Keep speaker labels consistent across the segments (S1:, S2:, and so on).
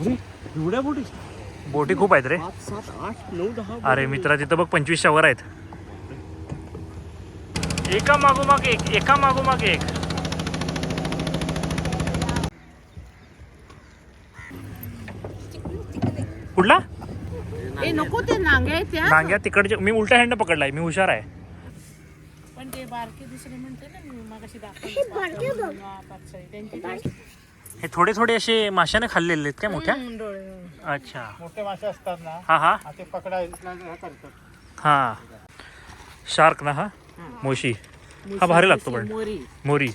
S1: एवढ्या बोटी?
S2: बोटी खूप आहेत रे.
S1: पाच सात आठ नऊ दहा
S2: अरे मित्रा तिथं बघ पंचवीसच्या वर आहेत. एका मागोमाग एक एका मागोमाग एक. कुठला?
S3: ए नको ते नांग्या आहेत त्या.
S2: नांग्या तिकडचे. मी उलट्या हँड पकडलाय मी हुशार आहे.
S3: पण ते बारके दुसरे म्हणते ना मी मगाशी दाखवले. त्यांची
S2: हे थोडे थोडे असे माशाने खाल्लेले आहेत काय मोठ्या? अच्छा.
S1: मोठे मासे असतात ना
S2: हा हा.
S1: ते पकडायला हे
S2: हा. शार्क ना हा? मोशी. हा भारी लागतो पण.
S3: मोरी.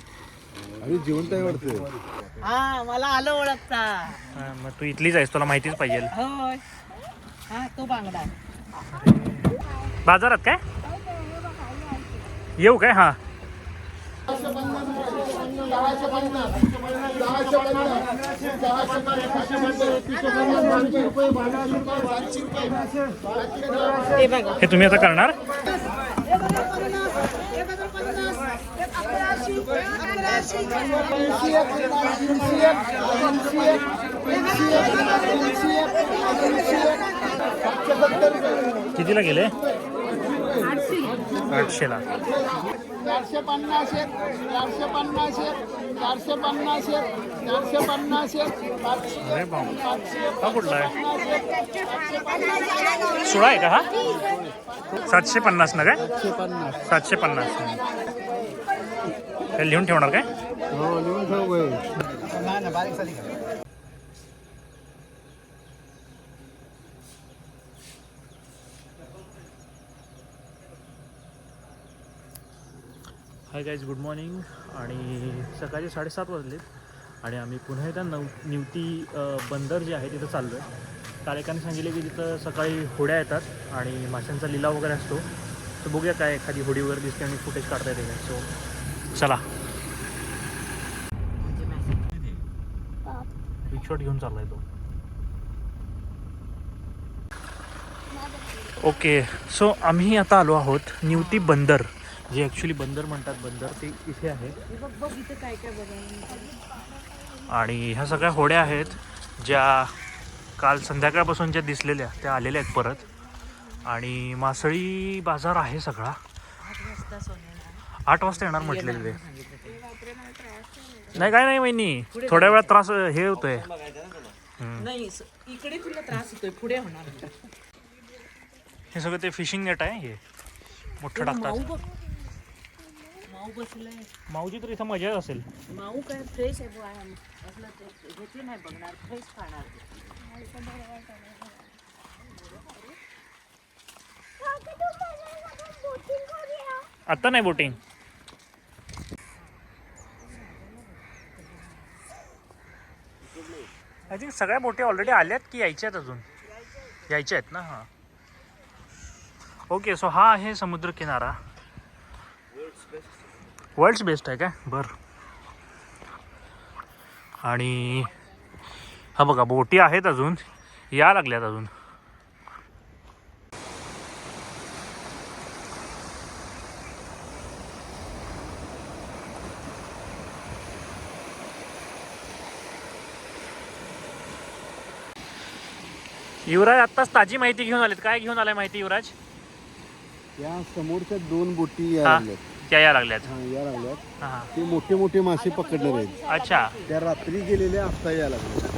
S4: जिवंत आहे वाटतं.
S3: हा मला आलं ओळखता.
S2: हा, मग तू इथलीच आहेस तुला माहितीच पाहिजे.
S3: होय. हा तो बांगडा
S2: बाजारात काय? येऊ काय? हा. हे तुम्ही आता करणार? कितीला गेले? आठशेला.
S1: चारशे पन्नास एक चारशे पन्नास एक चारशे पन्नास एक चारशे पन्नास एक पाचशे
S2: हा कुठला आहे? सोळा आहे का हा? सातशे पन्नास ना काय?
S1: पन्नास.
S2: सातशे पन्नास. लिहून ठेवणार काय?
S4: हो लिहून ठेव
S2: हाय गाईज गुड मॉर्निंग आणि सकाळचे साडेसात वाजलेत आणि आम्ही पुन्हा एकदा नव निवती बंदर जे आहे तिथं चाललो आहे काल एकाने सांगितले की तिथं सकाळी होड्या येतात आणि माशांचा लिलाव वगैरे असतो. तर बघूया काय एखादी होडी वगैरे दिसते आणि फुटेज काढता येते काय सो चला. शॉट घेऊन चाललाय तो. ओके सो आम्ही आता आलो आहोत निवती बंदर. जे ॲक्च्युली बंदर म्हणतात बंदर ते इथे आहे. आणि ह्या सगळ्या होड्या आहेत ज्या काल संध्याकाळपासून ज्या दिसलेल्या त्या आलेल्या आहेत परत. आणि मासळी बाजार आहे सगळा.
S3: आठ वाजता
S2: येणार. म्हटलेले ते. नाही काय नाही वहिनी थोड्या वेळात त्रास हे होतोय.
S3: इकडे तुला त्रास होतोय पुढे होणार.
S2: हे सगळं ते फिशिंग नेट आहे हे. मोठं टाकतात.
S3: माऊ बसलाय.
S2: माऊजी तर इथं मजाच असेल.
S3: माऊ काय फ्रेश आहे बुवा. असलं ते घेतले नाही बघणार फ्रेश खाणार
S2: आत्ता नाही बोटिंग आय थिंक सगळ्या बोटी ऑलरेडी आल्यात की यायच्या आहेत अजून? यायच्या आहेत ना हां. ओके सो हा आहे समुद्र किनारा वर्ल्ड्स बेस्ट आहे काय? बर. आणि हा बघा बोटी आहेत अजून. या लागल्यात अजून. युवराज आत्ताच ताजी माहिती घेऊन आलेत. काय घेऊन आलाय माहिती युवराज?
S4: या समोरच्या दोन बोटी या
S2: हा
S4: लागल्यात.
S2: त्या या लागल्यात.
S4: हा या लागल्यात.
S2: हा
S4: ते मोठे मोठे मासे पकडणार आहेत.
S2: अच्छा.
S4: त्या रात्री गेलेल्या आत्ता या लागल्या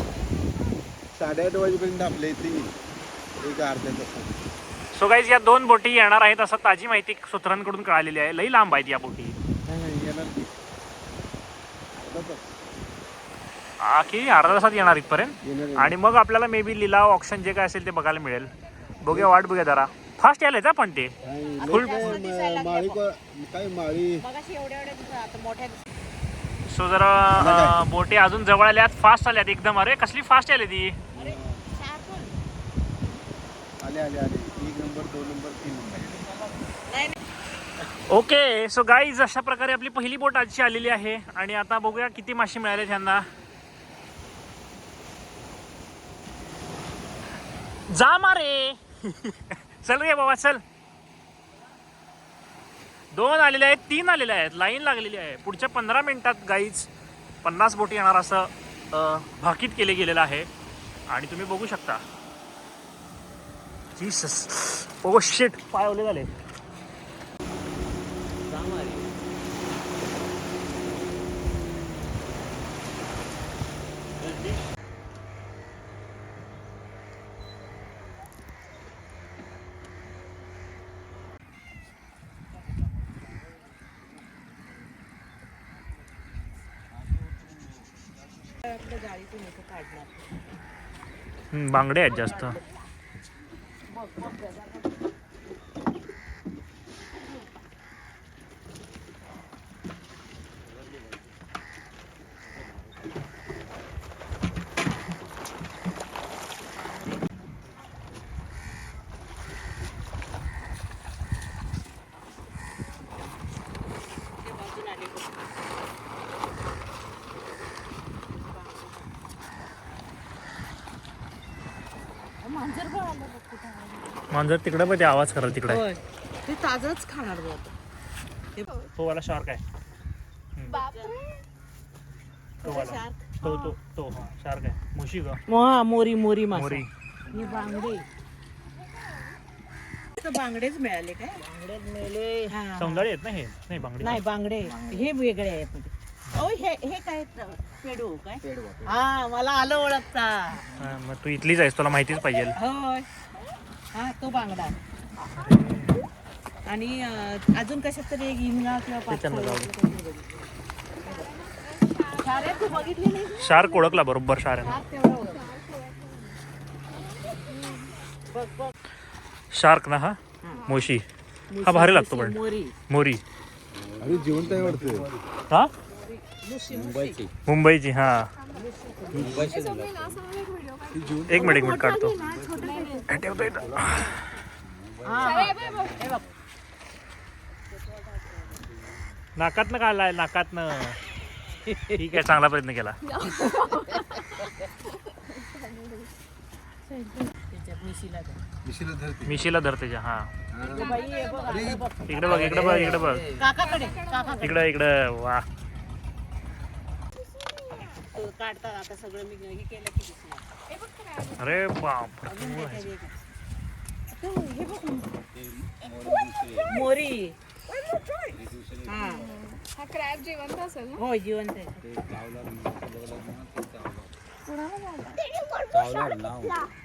S4: साडेआठ वाजेपर्यंत आपल्या इथे येईल. एक अर्ध्या तासात.
S2: सो गाईज या दोन बोटी येणार आहेत असं ताजी माहिती सूत्रांकडून कळालेली आहे. लई लांब आहेत या बोटी.
S4: नाही नाही येणार की. अर्धा तास.
S2: आ, की अर्धा तासात येणार इथपर्यंत?
S4: येणार.
S2: आणि मग आपल्याला मे बी लिलाव ऑप्शन जे काय असेल ते बघायला मिळेल. बघूया वाट बघूया जरा. फास्ट यायला का पण ते. फुल-
S4: माळी काय माळी.
S2: सो जरा बोटी अजून जवळ आल्यात फास्ट आल्यात एकदम. अरे कसली फास्ट आली ती?
S3: अरे sharp पण.
S4: आले आले आले. एक नंबर दोन नंबर तीन नंबर.
S3: नाही
S2: ओके सो गाईज अशा प्रकारे आपली पहिली बोट आजची आलेली आहे. आणि आता बघूया किती मासे मिळाले त्यांना जा मारे! चल रे बाबा चल. दोन आलेले आहेत तीन आलेले आहेत. लाईन लागलेली आहे. पुढच्या पंधरा मिनिटात गाईज पन्नास बोटी येणार असं भाकीत केले गेलेलं आहे. आणि तुम्ही बघू शकता. जीसस ओ शेट पाय ओले झाले
S3: आपल्या गाडीतून इथं काढणार.
S2: बांगडे आहेत जास्त
S3: ते बाजून आले बघ. मांजर बघ आलं बघ कुठं आलं.
S2: मांजर तिकडे पण ते आवाज करा तिकडे.
S3: होय. ते ताजच खाणार आता. ते
S2: तो वाला शार्क आहे. तो वाला.
S3: शार्क
S2: तो तो तो हा शार्क आहे. मुशी ग.
S3: हा मोरी मोरी मासा.
S2: मोरी.
S3: हे बांगडे. बांगडेच मिळाले काय? बांगडेच मिळाले. हा.
S2: सौंदर्य आहेत ना हे? नाही बांगडी.
S3: नाही बांगडे. हे वेगळे आहेत. म्हणजे. अहो हे हे काय पेडू काय? हा मला आलं ओळखता.
S2: हा, मग तू इथलीच आहेस तुला माहितीच पाहिजे.
S3: होय. हा तो बांगडा. आणि अजून कशात तरी एक हिंगा किंवा तू बघितली नाही?
S2: शार्क ओळखला बरोबर शार्क
S3: बघ
S2: शार्क ना हा? मोशी. हा भारी लागतो पण.
S3: मोरी.
S2: मोरी.
S4: अरे जिवंत आहे वाटतं.
S2: हा? मुंबईची. हा. एक मिनिट एक मिनिट काढतो. ठेवतो इथं.
S3: हा हे बघ
S2: नाकातनं काढलाय नाकातनं. ठीक आहे चांगला प्रयत्न केला.
S3: मिशीला
S4: धरते
S2: हा.
S3: बघ.
S2: इकडे बघ इकडे बघ इकडे बघ. इकडे इकडे वा.
S3: काढतात. आता सगळं मी हे केलं की दिसणार
S2: अरे बाप
S3: तो हे बघ मोरी हा.
S5: हा क्रॅब जिवंत असेल ना?
S3: हो जिवंत आहे.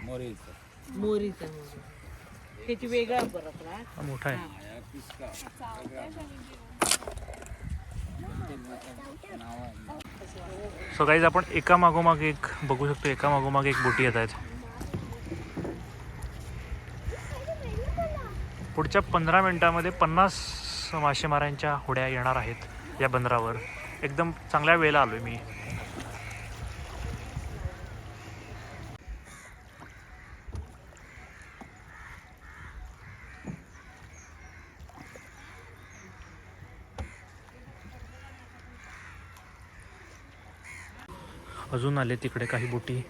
S3: मोरीचा. मोरी. त्याची वेगळा बरं
S2: हा मोठा आहे. सो गाईज आपण एका मागोमाग एक बघू शकतो एका मागोमाग एक बोटी येत आहेत. पुढच्या पंधरा मिनिटामध्ये पन्नास मासेमाऱ्यांच्या होड्या येणार आहेत या बंदरावर. एकदम चांगल्या वेळेला आलो आहे मी. अजून आले तिकडे काही बोटी.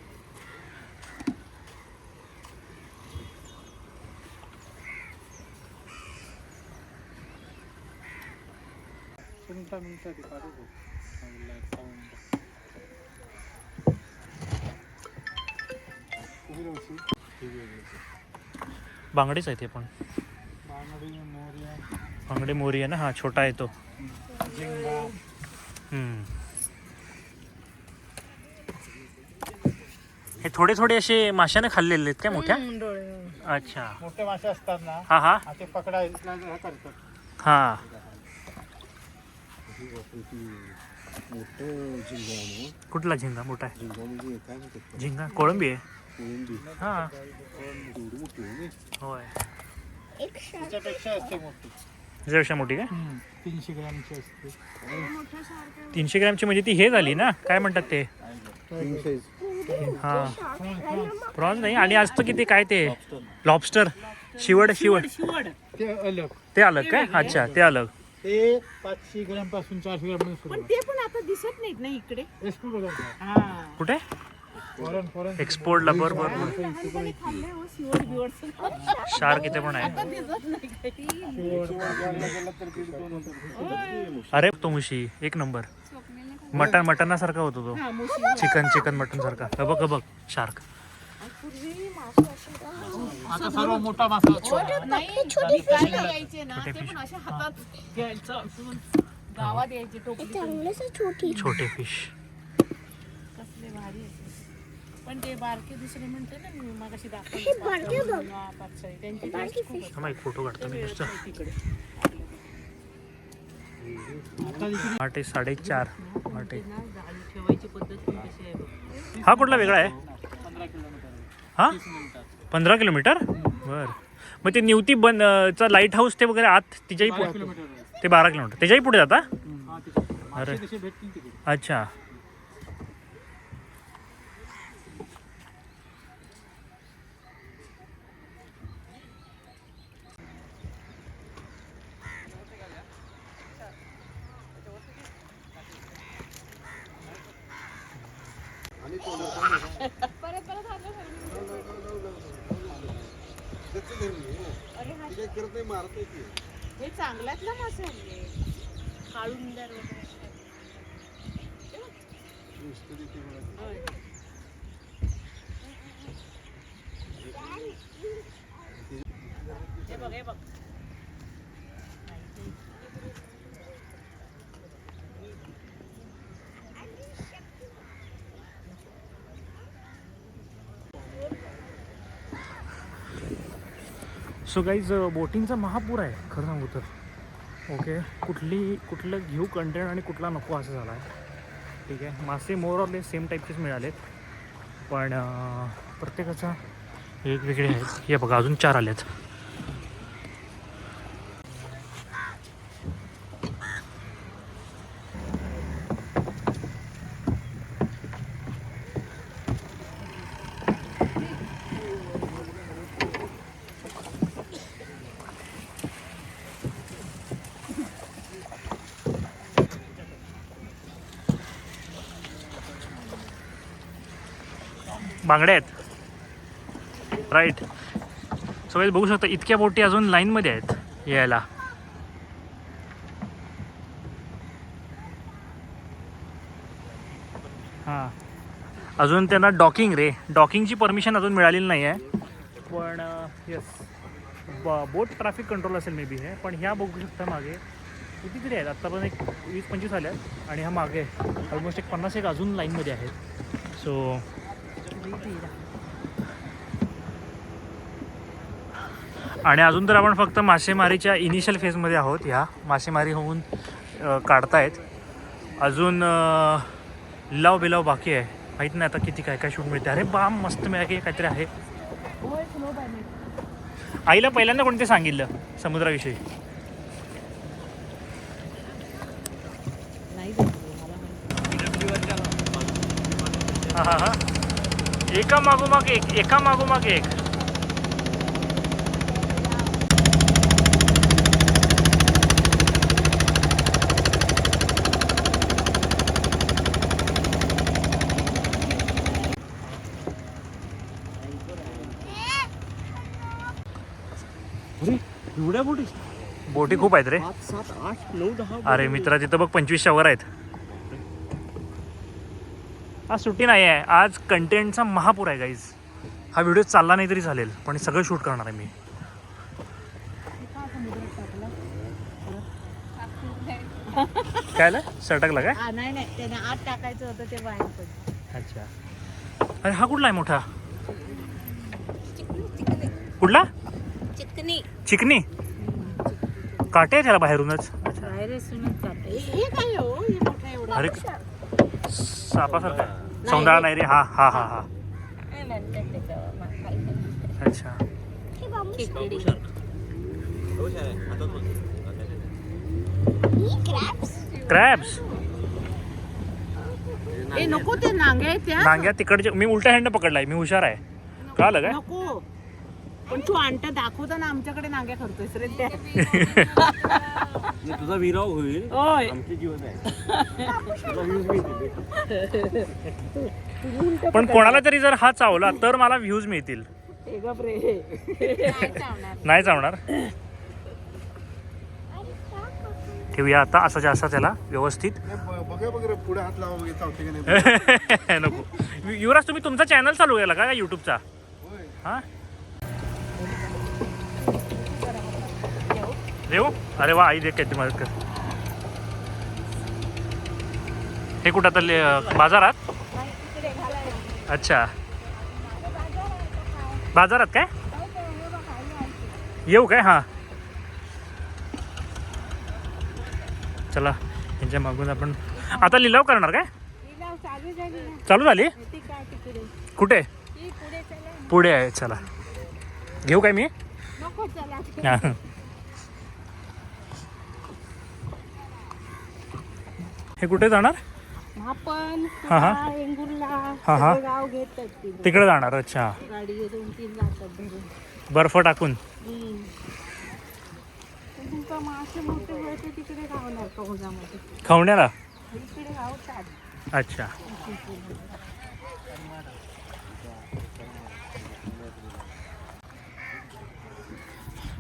S2: बांगडेच आहे ते पण. बांगडे मोरी आहे. ना हा छोटा आहे तो. हे थोडे थोडे असे माशाने खाल्लेले आहेत काय मोठ्या? अच्छा.
S1: मोठे मासे असतात ना
S2: हा हा.
S1: ते पकडायला हे करतात.
S2: हा.
S4: मोठं झिंगा आहे ना.
S2: कुठला झिंगा? मोठा आहे.
S4: झिंगा म्हणजे काय म्हणतात
S2: झिंगा? कोळंबी आहे.
S4: कोळंबी.
S2: हा.
S4: एवढी मोठी आहे ना.
S2: होय.
S1: त्याच्यापेक्षा असते मोठी.
S2: त्याच्यापेक्षा मोठी काय
S1: तीनशे ग्रॅमची असते.
S2: तीनशे ग्रॅमची म्हणजे ती हे झाली ना? काय म्हणतात ते?
S4: King size.
S2: हा. प्रॉन्स नाही आणि असतं की ते काय ते? लॉबस्टर शिवड शिवड
S3: शिवड.
S1: ते अलग.
S2: ते अलग काय? अच्छा ते अलग.
S1: ते पाचशे ग्रॅमपासून चारशे ग्रॅम
S3: पण ते पण आता दिसत नाहीत ना इकडे.
S1: सुरू
S3: हा.
S2: कुठे?
S1: फॉरन फॉरन
S2: एक्सपोर्टला बर बर बर.
S3: खाल्ले हो शिवड बिवड
S2: शार्क इथे पण आहे.
S3: दिसत नाही काही.
S2: अरे तो मुशी एक नंबर. मटन मटनासारखा होतो तो.
S3: हा
S2: चिकन चिकन मटन सारखा हे बघ हे बघ शार्क.
S1: आता सर्व मोठा मासा
S3: नाही विकायला यायचे ना ते पण अशा हातात घ्यायचं गावात यायचे टोपली
S2: छोटे. फिश
S3: कसले भारी. पण ते बारके दुसरे म्हणते ना मी मगाशी दाखवले.
S2: थांबा एक फोटो काढतो मी
S3: तिकडे.
S2: पहाटे साडेचार पहाटे. हा कुठला वेगळा आहे? हा? पंधरा किलोमीटर? बर. मग ते निवती बन चा लाइट हाऊस ते वगैरे आत तिच्याही पुढे ते बारा किलोमीटर. त्याच्याही पुढे जाता? अरे. अच्छा.
S4: करत नाही मारते की
S3: हे चांगल्यात ना मासे काळुंदर वगैरे
S4: नुसतं बघा.
S3: होय.
S2: सो गाईज बोटिंगचा महापूर आहे खरं सांगू तर. ओके कुठली कुठलं घेऊ कंटेंट आणि कुठला नको असं झाला आहे ठीक आहे? मासे मोर ऑरले सेम टाईपचेच मिळालेत. पण प्रत्येकाचा वेगवेगळे आहेत. हे बघा अजून चार आलेत. बांगड्या आहेत. राईट सो बघू शकता इतक्या बोटी अजून लाईनमध्ये आहेत यायला. हां. अजून त्यांना डॉकिंग रे. डॉकिंगची परमिशन अजून मिळालेली नाही आहे पण येस बोट ट्रॅफिक कंट्रोल असेल मे बी हे पण ह्या बघू शकता मागे. कितीतरी आहेत? आत्ता पण एक वीस पंचवीस आल्यात. आणि ह्या मागे ऑलमोस्ट एक पन्नास एक अजून लाईनमध्ये आहेत. सो आणि अजून तर आपण फक्त मासेमारीच्या इनिशियल फेजमध्ये आहोत ह्या मासेमारी होऊन काढतायत. अजून अ, लिलाव बिलाव बाकी आहे. माहीत नाही आता किती काय काय शूट मिळते. अरे बाम मस्त मिळाली काहीतरी आहे. आईला पहिल्यांदा कोणते सांगितलं समुद्राविषयी. हां हां हां. एका मागोमाग एक. एका मागोमाग एक
S6: एवढ्या बोटी
S2: बोटी खूप आहेत रे. अरे मित्रा तिथं बघ पंचवीसच्या वर आहेत. आज सुट्टी नाही आहे. आज कंटेंटचा महापूर आहे गाईज हा व्हिडिओ चालला नाही तरी चालेल पण सगळं शूट करणार आहे मी. काय आलं? सटकला काय?
S3: हा, नाही नाही. त्याने आत टाकायचं होतं ते बाहेर पडलं.
S2: अच्छा. अरे हा कुठला आहे मोठा? कुठला?
S3: चिकनी.
S2: चिकनी? काटे आहे त्याला बाहेरूनच? अच्छा
S3: बाहेर असूनच जाते. हे काय हो? हे मोठं एवढं.
S2: अरे सापासारखा आहे. सौंदळा नाही. रे हा हा हा हा.
S3: काय म्हणतात त्याच्यावर?
S2: अच्छा.
S3: खेकडी.
S2: क्रॅब्स
S3: ए नको ते नांग्या आहेत त्या.
S2: नांग्या तिकडचे. मी उलट्या हँड पकडलाय. मी हुशार आहे. कळालं काय?
S3: नको. पण तू आणता दाखवताना आमच्याकडे नांग्या करतोयस रे त्या.
S6: तुझा विराव होईल.
S3: होय.
S6: आमचे जीवन आहे. तुला व्ह्यूज मिळतील
S2: पण कोणाला तरी जर हा चावला तर मला व्ह्यूज मिळतील.
S3: हे गप रे.
S2: नाही चावणार. ठेवूया आता असाच्या असा त्याला व्यवस्थित.
S4: हे ब- बघा बघा पुढे हात लावा बघा चावते का नाही.
S2: नको. यु- युवराज तुम्ही तुमचा चॅनल चालू केला का यूट्यूबचा हां? देऊ? अरे वा आई देख किती मदत कर. हे कुठं तर ले- बाजारात? अच्छा. बाजारात काय? येऊ काय? हां. चला यांच्या मागून आपण आता लिलाव करणार काय?
S3: चालू झाली काय
S2: कुठे?
S3: पुढे
S2: आहे चला. घेऊ काय मी? हा. हे कुठे जाणार?
S3: आपण
S2: हा, हा.
S3: वेंगुर्ला
S2: हा, हा.
S3: सगळे गाव घेतात तिकडे
S2: तिकडे जाणार अच्छा.
S3: गाडी दोन तीन जातात धरून
S2: बर्फ टाकून.
S3: हम्म. पण तुमका मासे मोठे मिळते तिकडे गावणार कौजामध्ये
S2: खवण्याला?
S3: इकडे गावतात
S2: अच्छा.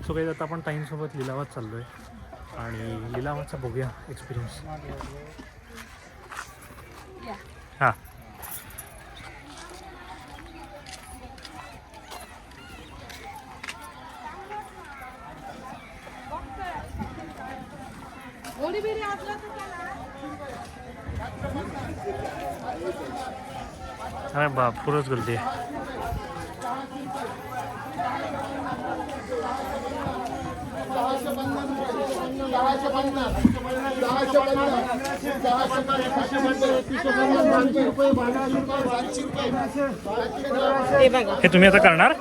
S2: सो काही आता आपण ताईंसोबत लिलावात चाललो आहे आणि लिलावाचा बघूया एक्सपिरियन्स हां. अरे बाप पुरच गर्दी आहे.
S3: हे बघा
S2: हे तुम्ही आता करणार?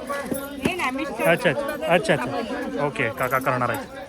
S3: ना मिस्टर
S2: अच्छा अच्छा अच्छा. अच्छा ओके काका करणार आहे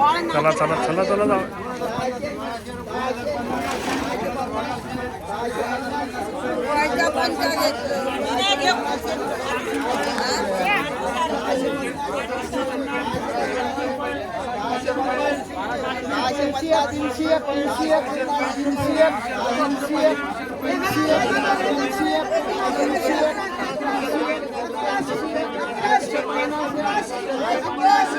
S2: चला चला चला जाऊ
S1: तीनशे एक तीनशे एक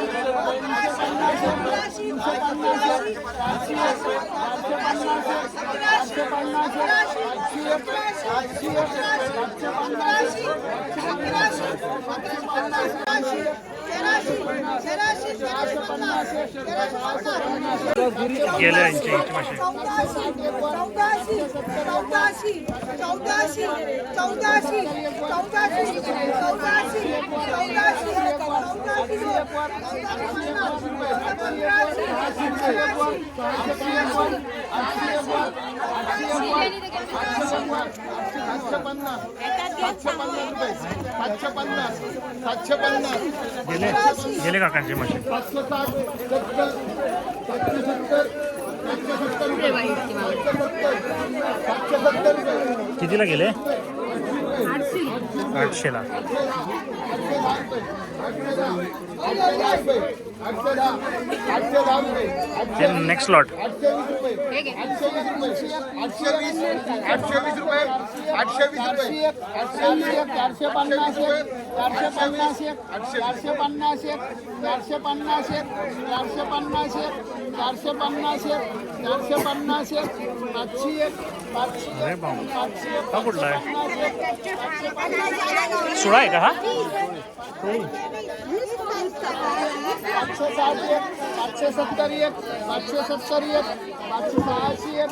S1: तीनशे एक तीनशे एक सातशे पन्नास सातशे पन्नास रुपये सातशे पन्नास सातशे पन्नास
S2: गेले गेले काकांचे मासे
S1: सातशे साठ सत्तर सातशे सत्तर सातशे सत्तर रुपये सातशे सत्तर सातशे सत्तर रुपये
S2: कितीला गेले आठशेला ते नेक्स्ट लॉट
S1: आठशे वीस आठशे वीस रुपये. आठशे वीस एक चारशे पन्नास एक चारशे पन्नास एक चारशे पन्नास एक चारशे पन्नास एक चारशे पन्नास एक चारशे पन्नास एक चारशे पन्नास एक पाचशे एक पाचशे पाचशे
S2: हा कुठला आहे? सुळा आहे का हा?
S1: पाचशे साठ एक पाचशे सत्तर एक पाचशे सत्तर एक पाचशे सहाशे एक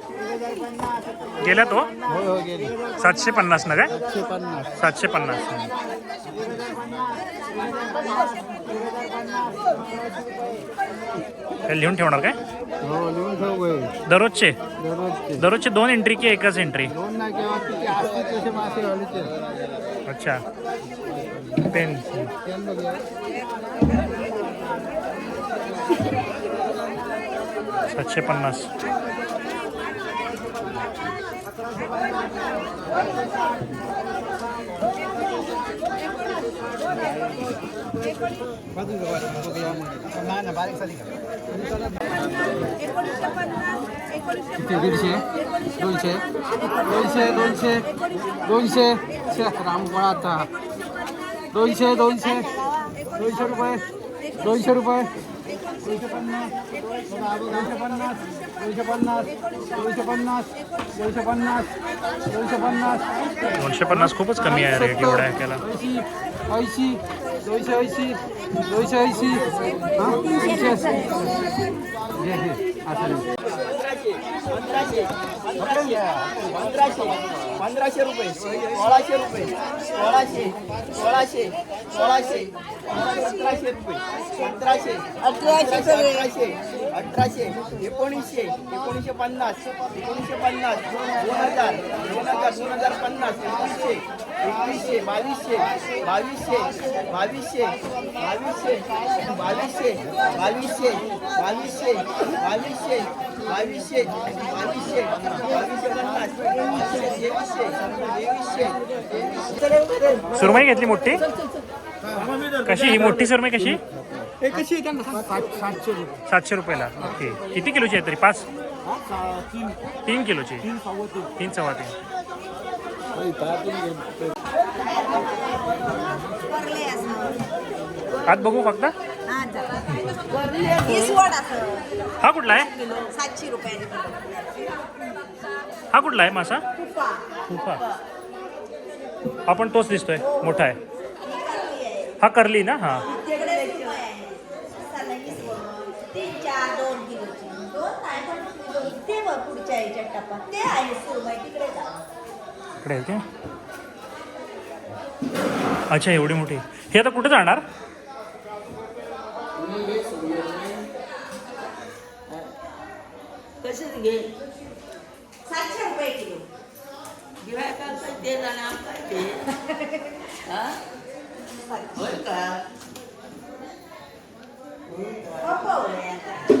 S2: गेला तो? सातशे पन्नास ना काय?
S1: सातशे पन्नास.
S2: लिहून ठेवणार काय? दररोजचे?
S1: दररोजचे.
S2: दोन एंट्री की एकच एंट्री अच्छा. पेन. सातशे पन्नास.
S1: किती? दीडशे दोनशे? दोनशे दोनशे? दोनशे? रामगोळा आता. दोनशे दोनशे? दोनशे रुपये? दोनशे रुपये? दोनशे पन्नास. दोनशे
S2: खूपच कमी आहे रेट एवढा आहे त्याला
S1: ऐंशी दोनशे ऐंशी दोनशे ऐंशी हाँ दोनशे ऐंशी घे घे असं नाही.
S7: पंधराशे. पंधराशे रुपये सोळाशे रुपये सोळाशे सोळाशे सोळाशे सतराशे रुपये सतराशे अठराशे अठराशे अठराशे एकोणीसशे एकोणीसशे पन्नास एकोणीसशे पन्नास दोन हजार दोन हजार दोन हजार पन्नास एकवीसशे एकवीसशे बावीसशे बावीसशे बावीसशे बावीसशे बावीसशे बावीसशे बावीसशे बावीसशे बावीसशे बावीसशे बावीसशे पन्नास बावीसशे तेवीसशे तेवीसशे
S2: सुरमई घेतली मोठी कशी ही मोठी सुरमई कशी
S1: सातशे रुपये.
S2: सातशे रुपयाला. ओके. किती किलोची आहे तरी? पाच? तीन. किलोची. तीन सव्वा तीन.
S8: वरले असं
S2: आत बघू फक्त?
S8: हा जा. इसवड असं
S2: हा कुठला आहे?
S8: सातशे रुपयाने
S2: हा कुठला आहे मासा?
S8: कुपा
S2: खुफा हा पण तोच दिसतोय. मोठा आहे. हा करली ना? हा.
S8: तिकडे आहे. ते बघ पुढच्या याच्या टप्पा ते आहे सुरबाई तिकडे जा.
S2: इकडे आहे का? अच्छा एवढी मोठी. हे आता कुठे जाणार?
S8: कसेच घे सातशे रुपये किलो.
S9: गिरायकांचं तेल का? हो, हो, हो.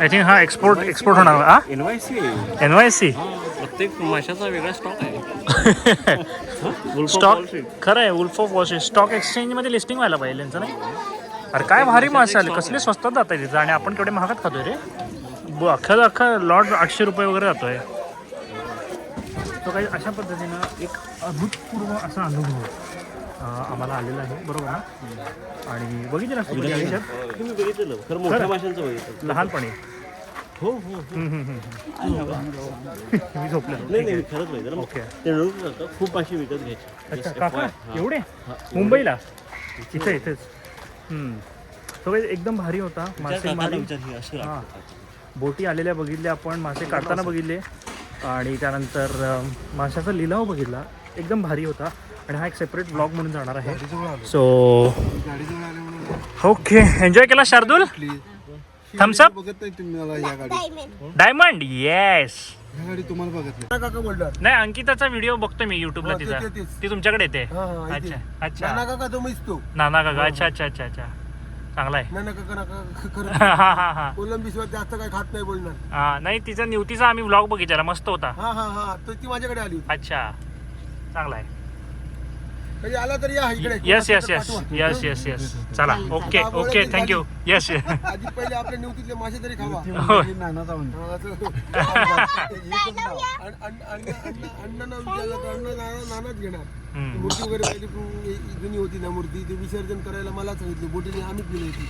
S2: आय थिंक हा एक्सपोर्ट एक्सपोर्ट होणार हा?
S6: एनवायसी
S2: एनवायसी
S6: प्रत्येक माशाचा वेगळा स्टॉक आहे.
S2: स्टॉक खरं आहे वुल्फ ऑफ वॉश स्टॉक एक्सचेंजमध्ये लिस्टिंग व्हायला पाहिजे त्यांचं नाही? अरे काय भारी मासे आले कसले स्वस्तात जात आहे तिथं आणि आपण केवढे महागात खातोय रे? ब- अख्खा अख्खा लॉट आठशे रुपये वगैरे जातोय. तो काही अशा पद्धतीनं एक अभूतपूर्व असा अनुभव आम्हाला आलेला आहे. बरोबर ना? आणि बघितलं ना. लहानपणी.
S6: हो हो.
S2: मी झोपलो.
S6: नाही नाही खरंच बघितलं.
S2: ओके.
S6: ते खूप माशी विकत घ्यायची. हा.
S2: एवढे?
S6: हा,
S2: मुंबईला? इथे इथेच. तो काही एकदम भारी होता. मासे
S6: ही.
S2: बोटी आलेल्या बघितल्या आपण मासे काढताना बघितले. आणि त्यानंतर माशाचा लिलाव बघितला. एकदम भारी होता. आणि हा एक सेपरेट ब्लॉग म्हणून जाणार आहे. सो ओके एन्जॉय केला शार्दूल? थम्सअप डायमंड येस
S4: ह्या गाडी तुम्हाला बघत नाही
S6: काका बोलणार
S2: नाही अंकिताचा व्हिडिओ बघतो मी युट्यूबला
S6: हो, ते-
S2: तिचा.
S6: ते- तेच.
S2: ती तुमच्याकडे येते.
S6: हा, हा, इथे.
S2: अच्छा अच्छा.
S6: नाना काका तो मीच तो.
S2: नाना काका अच्छा अच्छा अच्छा अच्छा. चांगला आहे.
S6: नाना काका नाका
S2: हा हा हा
S6: कोलंबी शिवाय जास्त काय खात नाही बोलणार.
S2: हा नाही तिचा निवतीचा आम्ही व्लॉग बघितला मस्त होता.
S6: हा हा हा. तर ती माझ्याकडे आली होती.
S2: अच्छा. चांगला आहे.
S6: म्हणजे आला तर या इकडे
S2: yes yes yes yes yes yes चला okay okay thank you yes
S6: आधी पहिले आपल्या निवतीतले मासे तरी खावा
S2: हो
S6: हा, अण्णांना विचारलं तर अण्णा नानाच घेणार. मूर्ती वगैरे पहिली जुनी होती ना मूर्ती ती विसर्जन करायला मला सांगितली बोटीने आम्हीच गेली होती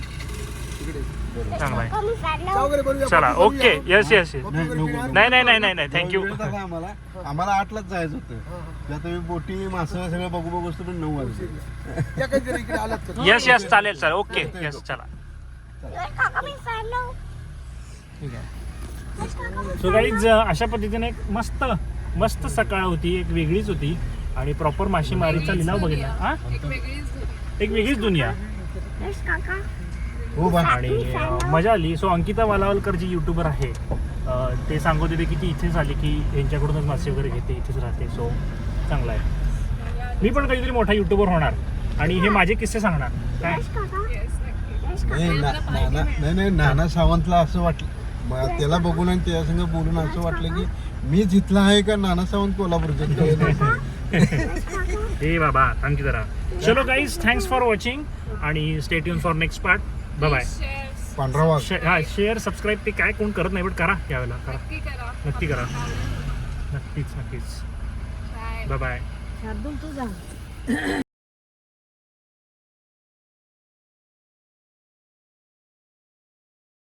S6: तिकडे
S2: चांगला आहे. चला ओके. Yes yes yes? नाही नाही नाही नाही नाही थँक्यू
S4: वेळ झाला आम्हाला. आम्हाला आठलाच जायचं होतं. तुम्ही बोटी मासं सगळं बघू बघू असतो पण नऊ वाजले.
S6: या कधीतरी इकडे आलात तर
S2: येस येस चालेल चालेल. ओके येस चला. सो गाईज अशा पद्धतीने एक मस्त मस्त सकाळ होती एक वेगळीच होती. आणि प्रॉपर मासेमारीचा लिलाव बघितला. हा? एक वेगळीच दुनिया.
S4: हो बा
S2: आणि अं, मजा आली. सो अंकिता वालावलकर जी युट्यूबर आहे. अं, ते सांगत होते की ती इथेच आली की यांच्याकडूनच मासे वगैरे घेते इथेच राहते. सो चांगला आहे. मी पण कधीतरी मोठा युट्यूबर होणार. आणि हे माझे किस्से सांगणार. काय
S4: नाही ना- नाना नाही. नाही नाना सावंतला असं वाटलं. म- त्याला बघून आणि त्याच्या संग बोलून असं वाटलं की मीच इथला आहे का नाना सावंत कोल्हापूरचा
S2: हे बाबा थँक्यू जरा चलो गाईज थँक्स फॉर वॉचिंग आणि stay tune for next part bye
S4: पांढरा
S2: हा शेअर सबस्क्राईब ते काय कोण करत नाही बट करा यावेळेला करा.
S5: नक्की करा.
S2: नक्की करा. नक्कीच नक्कीच.
S5: बाय
S2: बाय
S3: तू जा